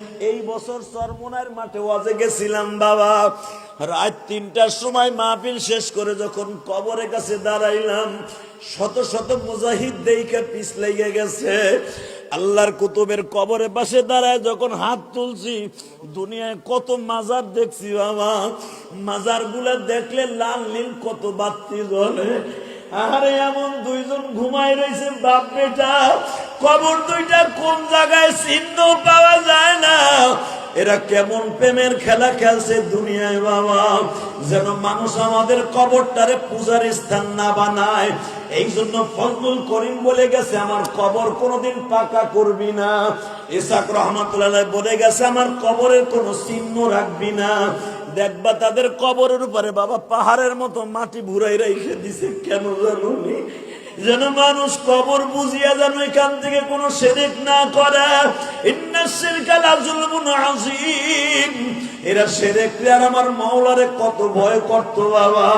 এই বছর চরমোনার মাঠে ওয়াজে গেছিলাম, বাবা। রাত তিনটার সময় মাহফিল শেষ করে যখন কবরের কাছে দাঁড়াইলাম, শত শত মুজাহিদ দেইকে পিছ লেগে গেছে। আল্লাহর কুতুবের কবরের পাশে দাঁড়ায় যখন হাত তুলছি, দুনিয়ায় কত মাজার দেখছি, বাবা। মাজারগুলা দেখলে লাল নীল কত বাতি জ্বলে। আরে, এমন দুইজন ঘুমাই রয়েছে বাপ বেটা। কবর দুইটা কোন জায়গায় চিহ্ন পাওয়া যায় না। এরা কেমন প্রেমের খেলা খেলছে দুনিয়ায় বাবা। যেন মানুষ আমাদের কবরটারে পূজার স্থান না বানায়। এই জন্য ফজলুল করিম বলে গেছে, আমার কবর কোনোদিন পাকা করবি না। ইসাক রহমতুল্লাহ বলে গেছে, আমার কবরের কোনো চিহ্ন রাখবি না। দেখবা তাদের কবরের উপরে বাবা পাহাড়ের মতো মাটি ভুরাই রেখে দিছে। কেন জানুনি যেন মানুষ কবর বুঝিয়া যেন এখান থেকে কোনো সেরেক না করে। এরা সেরেক আর আমার মাওলারে কত ভয় করতো বাবা।